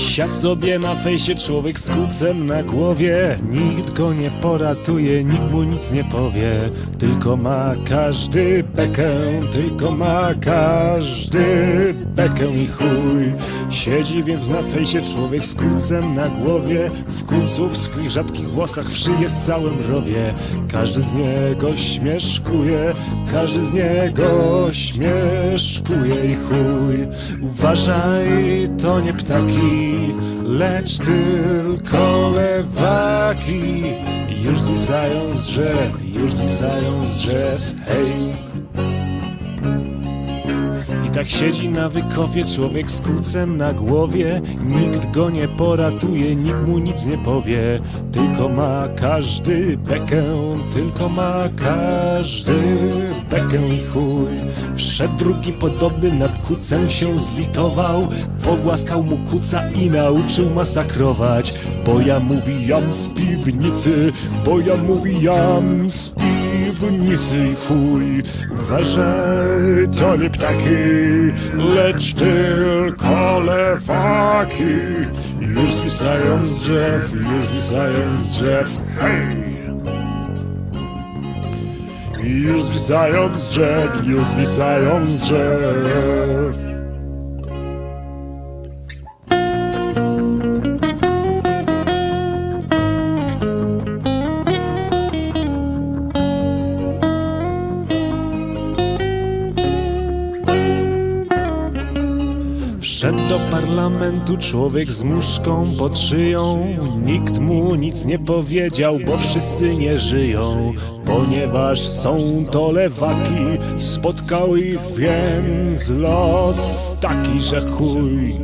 Siadł sobie na fejsie człowiek z kucem na głowie. Nikt go nie poratuje, nikt mu nic nie powie. Tylko ma każdy bekę, tylko ma każdy bekę i chuj. Siedzi więc na fejsie człowiek z kucem na głowie. W kucu w swych rzadkich włosach w szyję z całym rowie. Każdy z niego śmieszkuje, każdy z niego śmieszkuje i chuj. Uważaj, to nie ptaki, lecz tylko lewaki. Już zwisają z drzew, już zwisają z drzew, hej tak siedzi na wykopie człowiek z kucem na głowie Nikt go nie poratuje, nikt mu nic nie powie. Tylko ma każdy bekę, tylko ma każdy bekę i chuj. Wszedł drugi podobny nad kucem się zlitował Pogłaskał mu kuca i nauczył masakrować. Bo ja mówijam z piwnicy, bo ja mówijam z piwnicy i chuj nie ptaki, lecz tylko lewaki Już zwisają z drzew, już zwisają z drzew, hej! Już zwisają z drzew, już zwisają z drzew Wszedł do parlamentu człowiek z muszką pod szyją. Nikt mu nic nie powiedział, bo wszyscy nie żyją Ponieważ są to lewaki. Spotkał ich więc los taki, że chuj